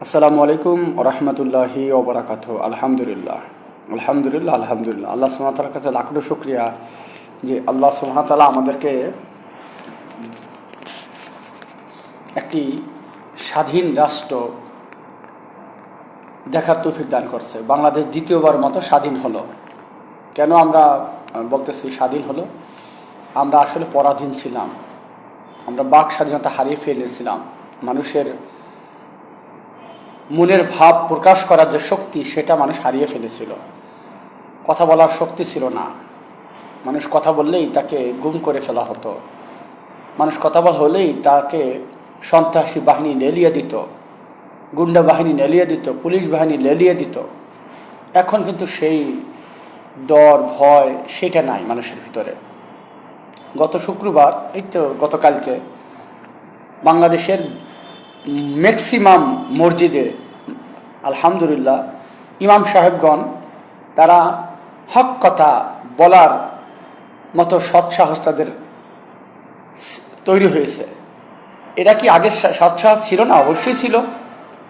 আসসালামু আলাইকুম রহমতুল্লাহি ওবরাকাত। আলহামদুলিল্লাহ। আলহামদুলিল্লাহ আলহামদুলিল্লাহ। আল্লাহ সুমাতার কাছে লাখো শুক্রিয়া যে আল্লাহ সুমাতালা আমাদেরকে একটি স্বাধীন রাষ্ট্র দেখার তৌফিক দান করছে। বাংলাদেশ দ্বিতীয়বার মতো স্বাধীন হলো। কেন আমরা বলতেছি স্বাধীন হলো? আমরা আসলে পরাধীন ছিলাম। আমরা বাক স্বাধীনতা হারিয়ে ফেলেছিলাম। মানুষের মনের ভাব প্রকাশ করার যে শক্তি, সেটা মানুষ হারিয়ে ফেলেছিল। কথা বলার শক্তি ছিল না। মানুষ কথা বললেই তাকে গুম করে ফেলা হতো। মানুষ কথা বল হলেই তাকে সন্ত্রাসী বাহিনী নেলিয়ে দিত। গুন্ডা বাহিনী নেলিয়ে দিত, পুলিশ বাহিনী লেলিয়ে দিত। এখন কিন্তু সেই ডর, ভয়, সেটা নাই মানুষের ভিতরে। গত শুক্রবার, এই তো গতকালকে, বাংলাদেশের ম্যাক্সিমাম মসজিদে, আলহামদুলিল্লাহ, ইমাম সাহেবগণ, তারা হক কথা বলার মতো সৎসাহস তাদের তৈরি হয়েছে। এটা কি আগের সা- সৎসাহস ছিল না? অবশ্যই ছিল।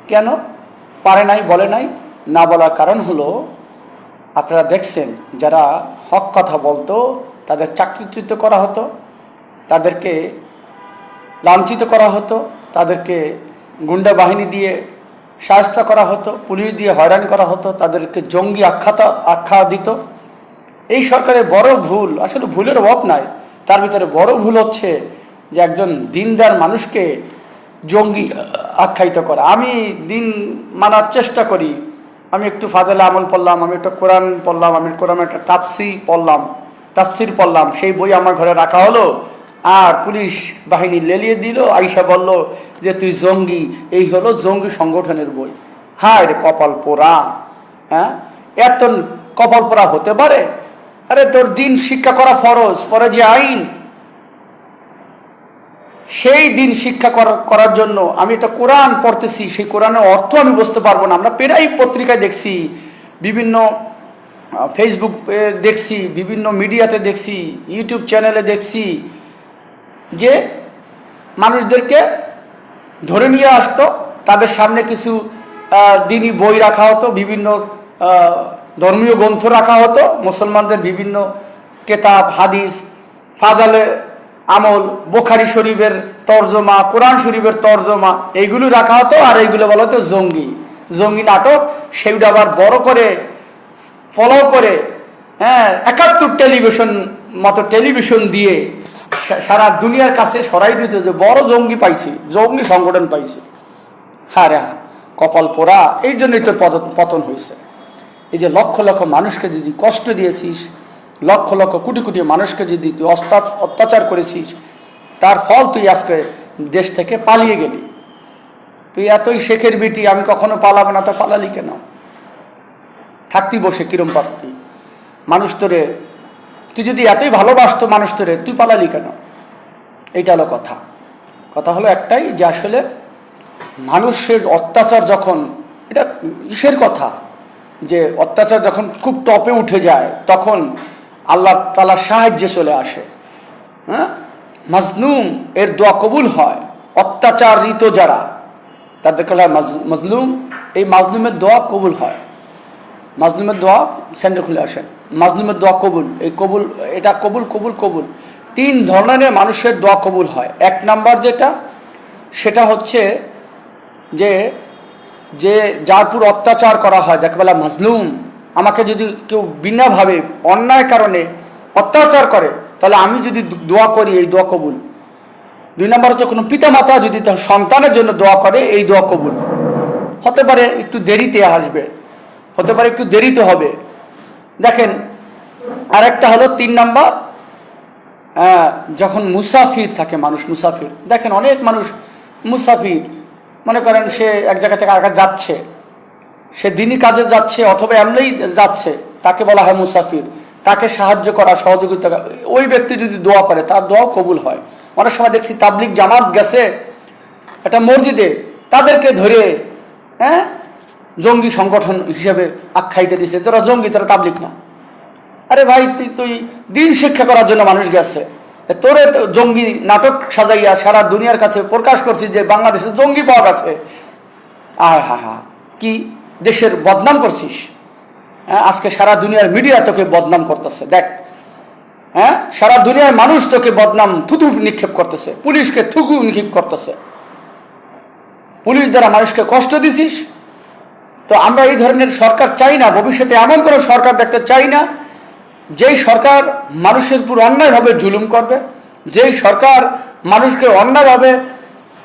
কেন? পারে নাই, বলে নাই। না বলার কারণ হলো, আপনারা দেখছেন, যারা হক কথা বলতো, তাদের চাকরিচ্যুত করা হতো, তাদেরকে লাঞ্ছিত করা হতো, তাদেরকে গুন্ডা বাহিনী দিয়ে সাহায্য করা হতো, পুলিশ দিয়ে হয়রান করা হতো, তাদেরকে জঙ্গি আখ্যাতা আখ্যা দিত এই সরকারের বড় ভুল, আসলে ভুলের অভাব নাই, তার ভিতরে বড় ভুল হচ্ছে যে একজন দিনদার মানুষকে জঙ্গি আখ্যায়িত করা। আমি দিন মানার চেষ্টা করি, আমি একটু ফাজেলা আমল পড়লাম, আমি একটা কোরআন পড়লাম, আমি কোরআন একটা তাপসি পড়লাম, তাফসির পড়লাম, সেই বই আমার ঘরে রাখা হলো আর পুলিশ বাহিনী লেলিয়ে দিল, আইসা বলল যে, তুই জঙ্গি, এই হলো জঙ্গি সংগঠনের বই। হায় রে কপাল পোড়া হ্যাঁ? এত কপাল পোড়া হতে পারে? আরে তোর দিন শিক্ষা করা ফরজ, ফরজে আইন। সেই দিন শিক্ষা করার জন্য আমি একটা কোরআন পড়তেছি, সেই কোরআনের অর্থ আমি বুঝতে পারব না। আমরা প্রায় পত্রিকায় দেখছি, বিভিন্ন ফেসবুক দেখছি, বিভিন্ন মিডিয়াতে দেখছি ইউটিউব চ্যানেলে দেখছি যে মানুষদেরকে ধরে নিয়ে আসতো তাদের সামনে কিছু আহ, দিনী বই রাখা হতো বিভিন্ন ধর্মীয় গ্রন্থ রাখা হতো মুসলমানদের বিভিন্ন কেতাব হাদিস ফাজালে আমল বোখারি শরীফের তর্জমা কোরআন শরীফের তর্জমা এইগুলো রাখা হতো আর এইগুলো বলা হতো জঙ্গি। জঙ্গি নাটক সেগুলো আবার বড় করে ফলো করে হ্যাঁ একাত্তর টেলিভিশন মতো টেলিভিশন দিয়ে সারা দুনিয়ার কাছে সরাই দিত যে বড় জঙ্গি পাইছি, জঙ্গি সংগঠন পাইছি। হ্যাঁ রে, কপাল পোড়া, এই জন্যই তোর পতন হয়েছে। এই যে লক্ষ লক্ষ মানুষকে যদি কষ্ট দিয়েছিস, লক্ষ লক্ষ কোটি কোটি মানুষকে যদি তুই অত্যাচার করেছিস, তার ফল তুই আজকে দেশ থেকে পালিয়ে গেলি। তুই এতই শেখের বিটি, আমি কখনো পালাবো না, তা পালালি কেন? থাকতি বসে কিরম পারতি? মানুষ তোরে তুই যদি এতই ভালোবাসতো মানুষ তোরে তুই পালালি কেন? এইটা হলো কথা। কথা হলো একটাই যে আসলে মানুষের অত্যাচার যখন, এটা ইসের কথা, যে অত্যাচার যখন খুব টপে উঠে যায়, তখন আল্লাহ তালা সাহায্যে চলে আসে। হ্যাঁ? মাজলুম এর দোয়া কবুল হয়। অত্যাচারিত যারা, তাদেরকে মাজলুম। এই মাজলুমের দোয়া কবুল হয়। মাজলুমের দোয়া সেন্টার খুলে আসেন। মাজলুমের দোয়া কবুল। এই কবুল, এটা কবুল কবুল কবুল। তিন ধরনের মানুষের দোয়া কবুল হয়। এক নাম্বার যেটা, সেটা হচ্ছে যে যে যার পুর অত্যাচার করা হয়, যাকে বলা মাজলুম, আমাকে যদি কেউ বিনাভাবে, অন্যায় কারণে অত্যাচার করে, তাহলে আমি যদি দোয়া করি, এই দোয়া কবুল। দুই নম্বর হচ্ছে কোনো পিতামাতা যদি তার সন্তানের জন্য দোয়া করে, এই দোয়া কবুল। হতে পারে একটু দেরিতে আসবে। হতে পারে একটু দেরিতে হবে। দেখেন, আরেকটা হলো তিন নাম্বার যখন মুসাফির থাকে মানুষ, মুসাফির। দেখেন, অনেক মানুষ মুসাফির, মনে করেন সে এক জায়গা থেকে আরেক যাচ্ছে, সে দিনই কাজে যাচ্ছে অথবা এমনিই যাচ্ছে, তাকে বলা হয় মুসাফির। তাকে সাহায্য করা, সহযোগিতা ওই ব্যক্তি যদি দোয়া করে, তার দোয়া কবুল হয়। অনেক সময় দেখছি তাবলিক জামাত গেছে, একটা মসজিদে তাদেরকে ধরে হ্যাঁ জঙ্গি সংগঠন হিসেবে আখ্যায়িত দিচ্ছে তোরা জঙ্গি, তোরা তাবলিক না। আরে ভাই, তুই তুই দিন শিক্ষা করার জন্য মানুষ গেছে। তোরে জঙ্গি নাটক সাজাইয়া সারা দুনিয়ার কাছে প্রকাশ করছিস যে বাংলাদেশে জঙ্গি পাওয়া গেছে। আয় হা হা, কি দেশের বদনাম করছিস? হ্যাঁ আজকে সারা দুনিয়ার মিডিয়া তোকে বদনাম করতেছে, দেখ। হ্যাঁ সারা দুনিয়ার মানুষ তোকে বদনাম, থুতু নিক্ষেপ করতেছে, পুলিশকে থুকু নিক্ষেপ করতেছে। পুলিশ দ্বারা মানুষকে কষ্ট দিছিস তো আমরা এই ধরনের সরকার চাই না ভবিষ্যতে এমন কোনো সরকার দেখতে চাই না যেই সরকার মানুষের উপর অন্যায়ভাবে জুলুম করবে যেই সরকার মানুষকে অন্যায়ভাবে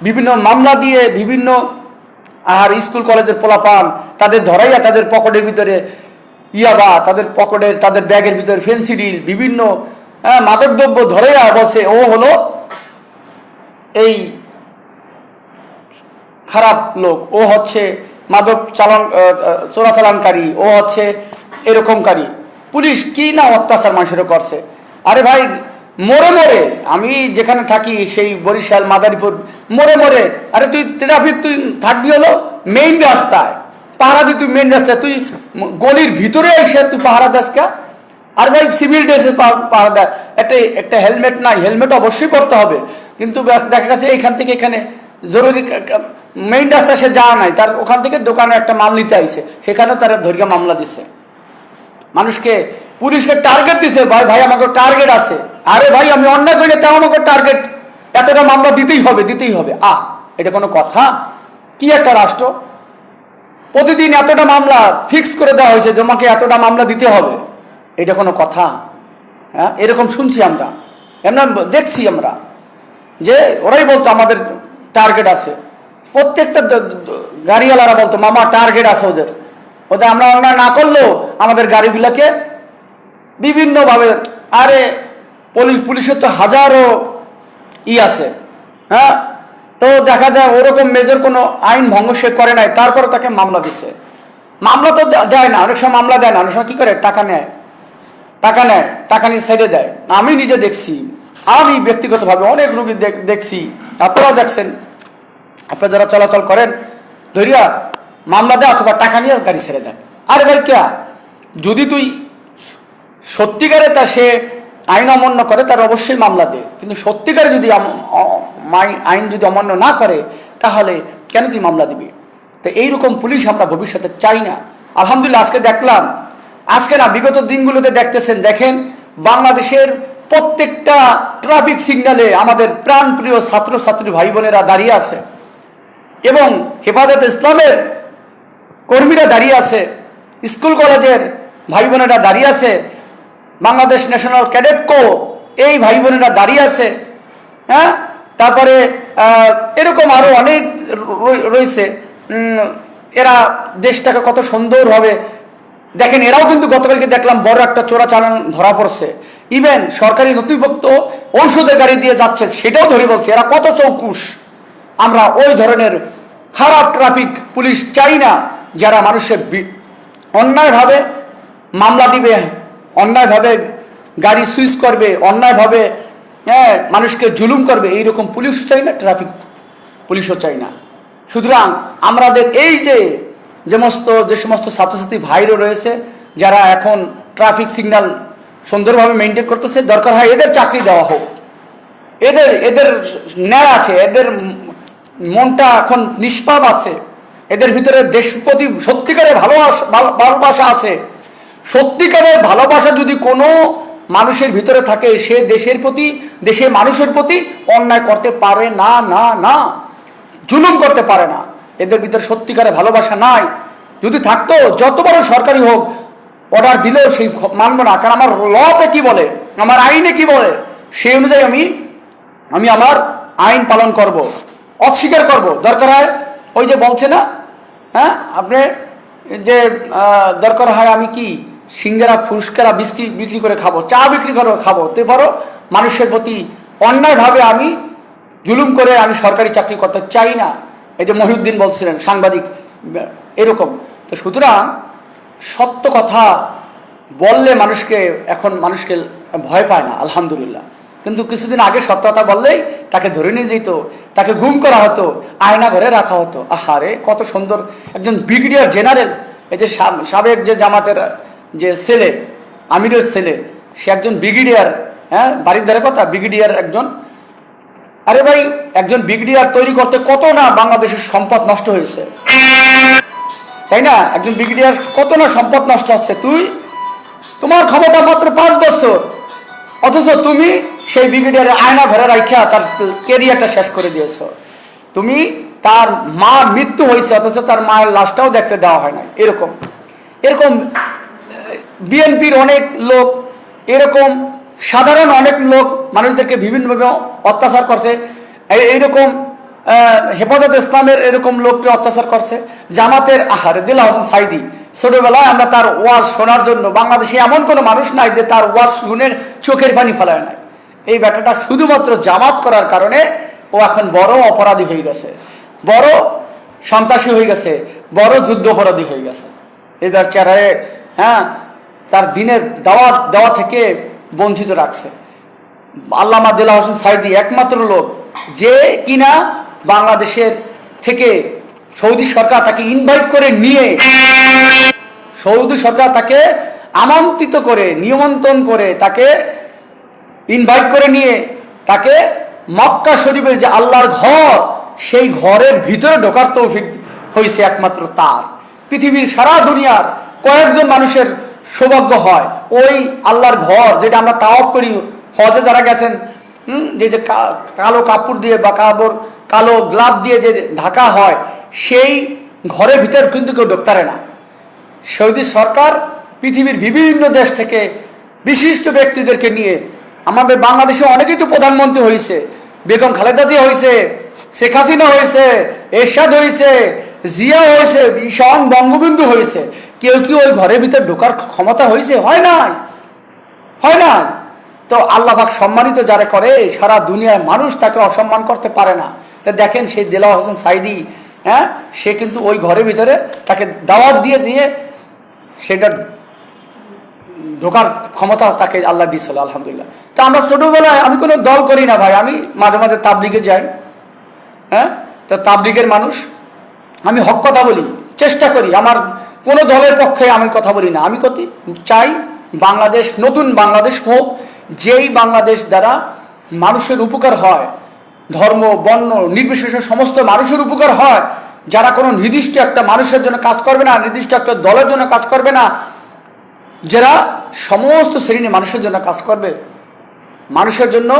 বিভিন্ন মামলা দিয়ে বিভিন্ন আর স্কুল কলেজের পোলাপান তাদের ধরাইয়া তাদের পকেটের ভিতরে ইয়াবা তাদের পকেটে তাদের ব্যাগের ভিতরে ফেন্সিডিল বিভিন্ন হ্যাঁ, মাদকদ্রব্য ধরাইয়া বলছে ও হলো এই খারাপ লোক ও হচ্ছে মাদক চালান চোরাচালানকারী, ও হচ্ছে এরকমকারী। পুলিশ কি না অত্যাচার মানুষের করছে? আরে ভাই মোড়ে মোড়ে আমি যেখানে থাকি সেই বরিশাল, মাদারীপুর মোড়ে মোড়ে আরে তুই ট্রাফিক তুই থাকবি হলো মেইন রাস্তায়। পাহারা দি তুই মেইন রাস্তায়, তুই গলির ভিতরে এসে তুই পাহারা দাস কা? আর ভাই সিভিল ড্রেসে পাহারা দেয়। একটা একটা হেলমেট নাই হেলমেট অবশ্যই পরতে হবে। কিন্তু দেখ- গেছে এইখান থেকে এখানে জরুরি মেইন রাস্তা সে যাওয়া নাই। তার ওখান থেকে দোকানে একটা মাল নিতে আইছে। সেখানেও তারা ধৈর্য মামলা দিছে। মানুষকে, পুলিশকে টার্গেট দিছে, ভাই ভাই, আমাকে টার্গেট আছে। আরে ভাই, আমি অন্যায় করি তাও আমাকে টার্গেট এতটা মামলা দিতেই হবে দিতেই হবে। আহ এটা কোনো কথা? কি একটা রাষ্ট্র? প্রতিদিন এতটা মামলা ফিক্স করে দেওয়া হয়েছে, তোমাকে এতটা মামলা দিতে হবে। এটা কোনো কথা? হ্যাঁ এরকম শুনছি আমরা। এমন দেখছি আমরা যে ওরাই বলতো আমাদের টার্গেট আছে। প্রত্যেকটা গাড়িওয়ালারা বলতো, মামা টার্গেট আছে ওদের। ওদের আমরা অন্যায় না করলেও আমাদের গাড়িগুলোকে বিভিন্নভাবে, আরে পুলিশ, পুলিশের তো হাজারো ই আছে হ্যাঁ? তো দেখা যায় ওরকম মেজর কোনো আইন ভঙ্গ সে করে নাই, তারপরে তাকে মামলা দিছে। মামলা তো দেয় না, অনেক সময় মামলা দেয় না, অনেক সময় কী করে? টাকা নেয়। টাকা নেয়, টাকা নিয়ে সাইডে দেয়। আমি নিজে দেখছি, আমি ব্যক্তিগতভাবে অনেক রুগী দেখ- দেখছি, আপনারাও দেখছেন। আপনারা যারা চলাচল করেন, ধরিয়া, মামলা দেয় অথবা টাকা নিয়ে গাড়ি ছেড়ে দেয় আরে ভাই কে, যদি তুই সত্যিকারে তা সে আইন অমান্য করে, তার অবশ্যই মামলা দে। কিন্তু সত্যিকারে যদি আইন যদি অমান্য না করে, তাহলে কেন তুই মামলা দিবি? তো এইরকম পুলিশ আমরা ভবিষ্যতে চাই না। আলহামদুলিল্লাহ, আজকে দেখলাম, আজকে না বিগত দিনগুলোতে দেখতেছেন, দেখেন, বাংলাদেশের প্রত্যেকটা ট্রাফিক সিগন্যালে আমাদের প্রাণপ্রিয় ছাত্রছাত্রী ভাই বোনেরা দাঁড়িয়ে আছে। এবং হেফাজত ইসলামের কর্মীরা দাঁড়িয়ে আছে, স্কুল কলেজের ভাই বোনেরা দাঁড়িয়ে আছে, বাংলাদেশ ন্যাশনাল ক্যাডেট কো এই ভাই বোনেরা দাঁড়িয়ে আছে হ্যাঁ? তারপরে এরকম আরও অনেক রয়েছে। এরা দেশটাকে কত সুন্দরভাবে, দেখেন এরাও কিন্তু গতকালকে দেখলাম বড় একটা চোরাচালান ধরা পড়ছে। ইভেন সরকারি নথিভুক্ত ঔষধের গাড়ি দিয়ে যাচ্ছে, সেটাও ধরে বলছে, এরা কত চৌকুশ। আমরা ওই ধরনের খারাপ ট্রাফিক পুলিশ চাই না, যারা মানুষের অন্যায়ভাবে মামলা দিবে, অন্যায়ভাবে গাড়ি সুইচ করবে, অন্যায়ভাবে হ্যাঁ মানুষকে জুলুম করবে, এইরকম পুলিশও চাই না ট্রাফিক পুলিশও চাই না। সুতরাং আমাদের এই যে সমস্ত যে সমস্ত ছাত্রছাত্রী ভাইরও রয়েছে, যারা এখন ট্রাফিক সিগন্যাল সুন্দরভাবে মেনটেন করতেছে, দরকার হয় এদের চাকরি দেওয়া হোক। এদের এদের ন্যায় আছে, এদের মনটা এখন নিষ্পাপ আছে। এদের ভিতরে দেশপ্রতি সত্যিকারের ভালোবাসা ভালো- ভালোবাসা আছে। সত্যিকারের ভালোবাসা যদি কোনো মানুষের ভিতরে থাকে, সে দেশের প্রতি দেশের মানুষের প্রতি অন্যায় করতে পারে না না না। জুলুম করতে পারে না। এদের ভিতরে সত্যিকারের ভালোবাসা নাই। যদি থাকতো, যত বড় সরকারি হোক অর্ডার দিলেও সেই মানব না। কারণ আমার লতে কি বলে? আমার আইনে কি বলে? সেই অনুযায়ী আমি আমি আমার আইন পালন করব। অস্বীকার করব। দরকার হয়, ওই যে বলছে না হ্যাঁ আপনি যে দরকার হয় আমি কি সিঙ্গারা ফুসকারা বিস্কি বিক্রি করে খাব, চা বিক্রি করে খাব, তে পারো, মানুষের প্রতি অন্যায়ভাবে আমি জুলুম করে আমি সরকারি চাকরি করতে চাই না। এই যে মহিউদ্দিন বলছিলেন, সাংবাদিক, এরকম। তো সুতরাং সত্য কথা বললে মানুষকে, এখন মানুষকে ভয় পায় না, আলহামদুলিল্লাহ। কিন্তু কিছুদিন আগে সত্য কথা বললেই তাকে ধরে নিয়ে যেত তাকে গুম করা হতো, আয়না ঘরে রাখা হতো। আহারে, কত সুন্দর একজন ব্রিগেডিয়ার জেনারেল, এই যে সাব- সাবেক যে জামাতের, যে ছেলে, আমিরের ছেলে, সে একজন ব্রিগেডিয়ার হ্যাঁ বাড়ির ধারে কথা, ব্রিগেডিয়ার একজন। আরে ভাই, একজন ব্রিগেডিয়ার তৈরি করতে কত না বাংলাদেশের সম্পদ নষ্ট হয়েছে। তাই না? একজন ব্রিগেডিয়ার কত না সম্পদ নষ্ট হচ্ছে তুই, তোমার ক্ষমতা মাত্র পাঁচ বছর। অথচ তুমি সেই ব্রিগেডিয়ারের আয়না ঘরে রাখা তার কেরিয়ারটা শেষ করে দিয়েছ। তুমি তার মার মৃত্যু হয়েছে, অথচ তার মায়ের লাশটাও দেখতে দেওয়া হয় না এরকম। এরকম বিএনপির অনেক লোক, এরকম সাধারণ অনেক লোক মানুষদেরকে বিভিন্নভাবে অত্যাচার করছে। এই- এইরকম হেফাজত ইসলামের এরকম লোককে অত্যাচার করছে। জামাতের আহারে, দিলা হোসেন সাইদি, ছোটবেলায় আমরা তার ওয়াজ শোনার জন্য বাংলাদেশে এমন কোনো মানুষ নাই যে তার ওয়াজ শুনে চোখের পানি ফেলায় নাই। এই ব্যাটাটা শুধুমাত্র জামাত করার কারণে ও এখন বড় অপরাধী হয়ে গেছে। বড় সন্ত্রাসী হয়ে গেছে, বড় যুদ্ধ অপরাধী হয়ে গেছে। এবার চেহারায় হ্যাঁ তার দিনের দাওয়া, দেওয়া থেকে বঞ্চিত রাখছে। আল্লামা দিলা হোসেন সাইদি একমাত্র লোক যে কিনা বাংলাদেশের থেকে সৌদি সরকার তাকে ইনভাইট করে নিয়ে, সৌদি সরকার তাকে আমন্ত্রিত করে, নিমন্ত্রণ করে তাকে ইনভাইট করে নিয়ে তাকে মক্কা শরীফের যে আল্লাহর ঘর, সেই ঘরের ভিতরে ঢোকার তৌফিক হয়েছে একমাত্র তার। পৃথিবীর সারা দুনিয়ার কয়েকজন মানুষের সৌভাগ্য হয়। ওই আল্লাহর ঘর যেটা আমরা তাওয়াব করি, হজে যারা গেছেন যে যে কালো কাপড় দিয়ে বা কাপড়, কালো গ্লাভ দিয়ে যে ঢাকা হয়, সেই ঘরের ভিতর কিন্তু কেউ ঢুকতে পারে না। সৌদি সরকার পৃথিবীর বিভিন্ন দেশ থেকে বিশিষ্ট ব্যক্তিদেরকে নিয়ে আমাদের বাংলাদেশে অনেকেই তো প্রধানমন্ত্রী হয়েছে, বেগম খালেদা জিয়া হয়েছে, শেখ হাসিনা হয়েছে, এরশাদ হয়েছে, জিয়া হয়েছে স্বয়ং বঙ্গবন্ধু হয়েছে। কেউ কি ওই ঘরের ভিতর ঢোকার ক্ষমতা হয়েছে? হয় নাই। হয় না তো আল্লাহ পাক সম্মানিত যারা করে, সারা দুনিয়ার মানুষ তাকে অসম্মান করতে পারে না। তা দেখেন সেই দেলা হোসেন সাইদি হ্যাঁ? সে কিন্তু ওই ঘরের ভিতরে তাকে দাওয়াত দিয়ে দিয়ে সেটা ঢোকার ক্ষমতা তাকে আল্লাহ দিয়েছিল, আলহামদুলিল্লাহ। তা আমরা ছোটোবেলায় আমি কোনো দল করি না ভাই, আমি মাঝে মাঝে তাবলিগে যাই হ্যাঁ? তা তাবলিগের মানুষ, আমি হক কথা বলি, চেষ্টা করি। আমার কোনো দলের পক্ষে আমি কথা বলি না। আমি কতি চাই বাংলাদেশ, নতুন বাংলাদেশ হোক, যেই বাংলাদেশ দ্বারা মানুষের উপকার হয়, ধর্ম, বর্ণ, নির্বিশেষে সমস্ত মানুষের উপকার হয়, যারা কোনো নির্দিষ্ট একটা মানুষের জন্য কাজ করবে না, নির্দিষ্ট একটা দলের জন্য কাজ করবে না যারা সমস্ত শ্রেণির মানুষের জন্য কাজ করবে, মানুষের জন্য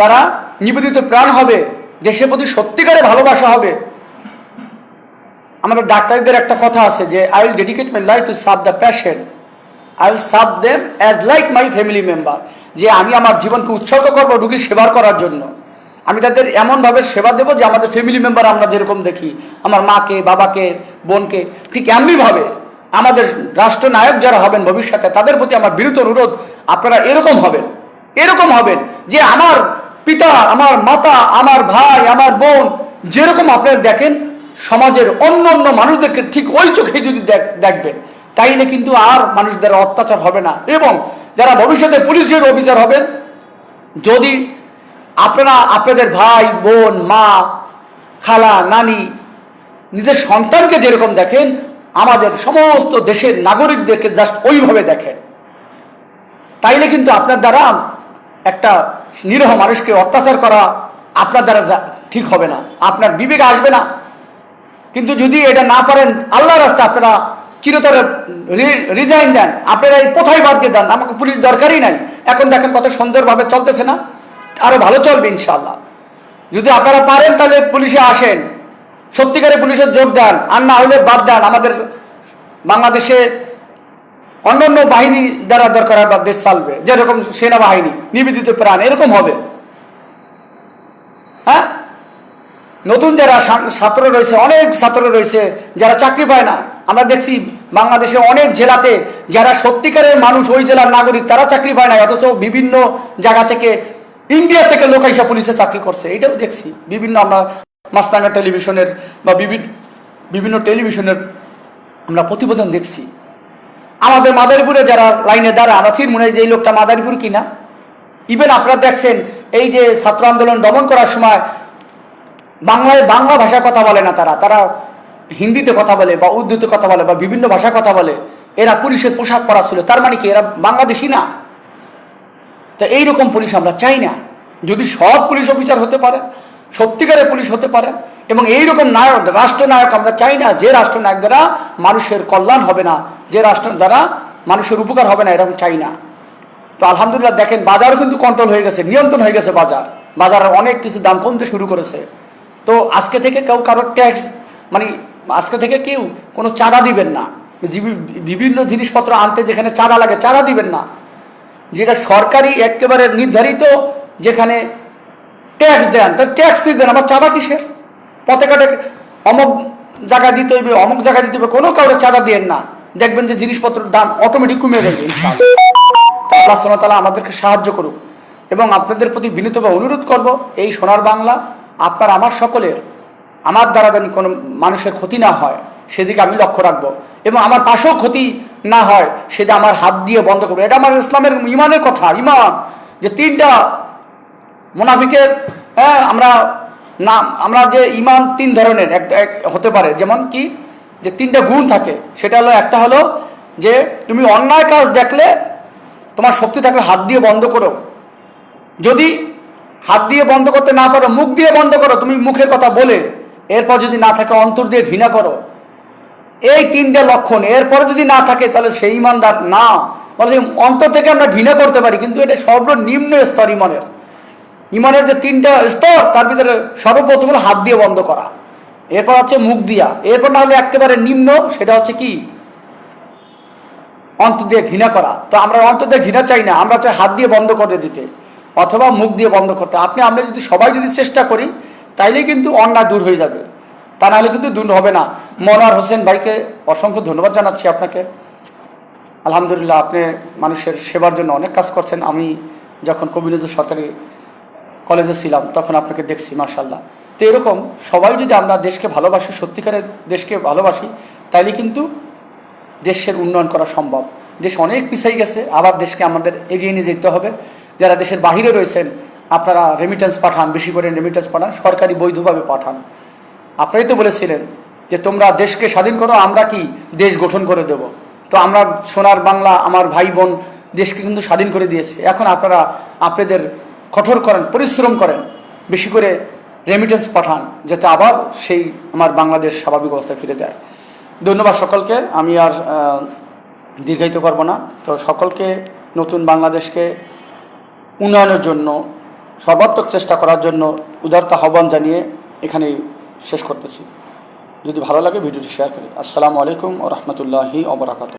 তারা নিবেদিত প্রাণ হবে, দেশের প্রতি সত্যিকারে ভালোবাসা হবে। আমাদের ডাক্তারদের একটা কথা আছে যে I will dedicate my life to serve the passion I will serve them as like my family member যে, আমি আমার জীবনকে উৎসর্গ করব রুগীর সেবার করার জন্য। আমি তাদের এমনভাবে সেবা দেবো যে, আমাদের ফ্যামিলি মেম্বার আমরা যেরকম দেখি। আমার মাকে, বাবাকে, বোনকে, ঠিক এমনিভাবে। আমাদের রাষ্ট্রনায়ক যারা হবেন ভবিষ্যতে, তাদের প্রতি আমার বিরত অনুরোধ, আপনারা এরকম হবেন এরকম হবেন যে আমার পিতা, আমার মাতা, আমার ভাই, আমার বোন, যেরকম আপনারা দেখেন, সমাজের অন্য অন্য মানুষদেরকে ঠিক ওই চোখে যদি দেখ- দেখবেন, তাইলে কিন্তু আর মানুষদের অত্যাচার হবে না। এবং যারা ভবিষ্যতে পুলিশের অফিসার হবেন, যদি আপনারা, আপনাদের ভাই, বোন, মা, খালা, নানি, নিজের সন্তানকে যেরকম দেখেন আমাদের সমস্ত দেশের নাগরিকদেরকে জাস্ট ওইভাবে দেখেন। তাইলে কিন্তু আপনার দ্বারা একটা নিরহ মানুষকে অত্যাচার করা আপনার দ্বারা ঠিক হবে না, আপনার বিবেক আসবে না। কিন্তু যদি এটা না পারেন আল্লাহ রাস্তা আপনারা চিরতরে রিজাইন দেন। আপনারা এই কোথায় বাদ দিয়ে দেন। আমাকে পুলিশ দরকারই নাই। এখন দেখেন কত সুন্দরভাবে চলতেছে না। আরও ভালো চলবে ইনশাল্লাহ যদি আপনারা পারেন তাহলে পুলিশে আসেন। সত্যিকারে পুলিশের যোগ দেন আর না হলে বাদ দেন আমাদের বাংলাদেশে অন্যান্য বাহিনী দ্বারা দরকার বা দেশ চালবে। যেরকম সেনাবাহিনী, নিবেদিত প্রাণ, এরকম হবে। হ্যাঁ? নতুন যারা ছাত্র রয়েছে, অনেক ছাত্র রয়েছে, যারা চাকরি পায় না, আমরা দেখছি বাংলাদেশে অনেক জেলাতে যারা সত্যিকারের মানুষ ওই জেলার নাগরিক, তারা চাকরি পায় না, অথচ বিভিন্ন জায়গা থেকে, ইন্ডিয়া থেকে লোক পুলিশে চাকরি করছে, এটাও দেখছি। বিভিন্ন আমরা মাস্তাঙ্গা টেলিভিশনের বা বিভিন্ন বিভিন্ন টেলিভিশনের আমরা প্রতিবেদন দেখছি। আমাদের মাদারীপুরে যারা লাইনে দাঁড়া আমরা চিরমনে যে লোকটা মাদারীপুর কিনা। ইভেন আপনারা দেখছেন, এই যে ছাত্র আন্দোলন দমন করার সময় বাংলায় বাংলা ভাষা কথা বলে না তারা। তারা হিন্দিতে কথা বলে বা উর্দুতে কথা বলে বা বিভিন্ন ভাষা কথা বলে। এরা পুলিশের পোশাক পরা ছিল, তার মানে কি এরা বাংলাদেশি না? তো এইরকম পুলিশ আমরা চাই না। যদি সব পুলিশ অফিসার হতে পারে সত্যিকারের পুলিশ হতে পারে এবং এইরকম নায়ক, রাষ্ট্রনায়ক আমরা চাই না, যে রাষ্ট্রনায়ক দ্বারা মানুষের কল্যাণ হবে না, যে রাষ্ট্র দ্বারা মানুষের উপকার হবে না এরকম চাই না। তো আলহামদুলিল্লাহ দেখেন বাজারও কিন্তু কন্ট্রোল হয়ে গেছে, নিয়ন্ত্রণ হয়ে গেছে বাজার। বাজারের অনেক কিছু দাম কমতে শুরু করেছে। তো আজকে থেকে কেউ কারোর ট্যাক্স মানে আজকে থেকে কেউ কোনো চাঁদা দিবেন না। বিভিন্ন জিনিসপত্র আনতে যেখানে চাঁদা লাগে, চাঁদা দিবেন না। যেটা সরকারি একেবারে নির্ধারিত, যেখানে ট্যাক্স দেন। তার ট্যাক্স দিয়ে দেন, আমার চাঁদা কিসের? পথে কাটে অমুক জায়গায় দিতে হইবে, অমুক জায়গায় দিতে হবে কোনো কাউরে চাঁদা দিয়েন না। দেখবেন যে জিনিসপত্রের দাম অটোমেটিক কমে যাবে আল্লাহ সোনা তালা আমাদেরকে সাহায্য করুক। এবং আপনাদের প্রতি বিনীতভাবে অনুরোধ করব, এই সোনার বাংলা আপনার, আমার সকলের, আমার দ্বারা যেন কোনো মানুষের ক্ষতি না হয়, সেদিকে আমি লক্ষ্য রাখব। এবং আমার পাশেও ক্ষতি না হয়, সেটা আমার হাত দিয়ে বন্ধ করব। এটা আমার ইসলামের ইমানের কথা, ইমান। যে তিনটা মোনাফিকের হ্যাঁ আমরা না আমরা যে ইমান তিন ধরনের একটা এক হতে পারে। যেমন কি? যে তিনটা গুণ থাকে। সেটা হলো, একটা হলো যে তুমি অন্যায় কাজ দেখলে তোমার শক্তি থাকলে হাত দিয়ে বন্ধ করো। যদি হাত দিয়ে বন্ধ করতে না পারো, মুখ দিয়ে বন্ধ করো, তুমি মুখের কথা বলে, এরপর যদি না থাকে, অন্তর দিয়ে ঘৃণা করো। এই তিনটে লক্ষণ। এরপরে যদি না থাকে, তাহলে সেই ইমানদার না। বলে অন্তর থেকে আমরা ঘৃণা করতে পারি, কিন্তু এটা সর্বনিম্ন স্তর ইমানের ইমানের যে তিনটা স্তর, তার ভিতরে সর্বপ্রথম হলো হাত দিয়ে বন্ধ করা। এরপর হচ্ছে মুখ দিয়া। এরপর না হলে একেবারে নিম্ন, সেটা হচ্ছে কি? অন্তর দিয়ে ঘৃণা করা। তো আমরা অন্তর দিয়ে ঘৃণা চাই না, আমরা চাই হাত দিয়ে বন্ধ করে দিতে, অথবা মুখ দিয়ে বন্ধ করতে। আপনি, আমরা যদি সবাই যদি চেষ্টা করি, তাইলেই কিন্তু অন্যায় দূর হয়ে যাবে। তা নাহলে কিন্তু দূর হবে না। মনোয়ার হোসেন ভাইকে অসংখ্য ধন্যবাদ জানাচ্ছি আপনাকে। আলহামদুলিল্লাহ, আপনি মানুষের সেবার জন্য অনেক কাজ করছেন। আমি যখন কবিনজর সরকারি কলেজে ছিলাম, তখন আপনাকে দেখছি মার্শাল্লাহ তো এরকম সবাই যদি আমরা দেশকে ভালোবাসি, সত্যিকারের দেশকে ভালোবাসি, তাইলে কিন্তু দেশের উন্নয়ন করা সম্ভব। দেশ অনেক পিছাই গেছে, আবার দেশকে আমাদের এগিয়ে নিয়ে যেতে হবে। যারা দেশের বাহিরে রয়েছেন, আপনারা রেমিটেন্স পাঠান, বেশি করে রেমিটেন্স পাঠান, সরকারি বৈধভাবে পাঠান। আপনারাই তো বলেছিলেন যে, তোমরা দেশকে স্বাধীন করো, আমরা কি দেশ গঠন করে দেব? তো আমরা সোনার বাংলা, আমার ভাই বোন দেশকে কিন্তু স্বাধীন করে দিয়েছে। এখন আপনারা, আপনাদের কঠোর করেন, পরিশ্রম করেন, বেশি করে রেমিটেন্স পাঠান, যাতে আবার সেই আমার বাংলাদেশ স্বাভাবিক অবস্থায় ফিরে যায়। ধন্যবাদ সকলকে, আমি আর দীর্ঘায়িত করব না। তো সকলকে নতুন বাংলাদেশকে উন্নয়নের জন্য, সর্বাত্মক চেষ্টা করার জন্য উদারতা আহ্বান জানিয়ে এখানেই শেষ করতেছি। যদি ভালো লাগে ভিডিওটি শেয়ার করি আসসালামু আলাইকুম ও রহমতুল্লাহি অবরাকাত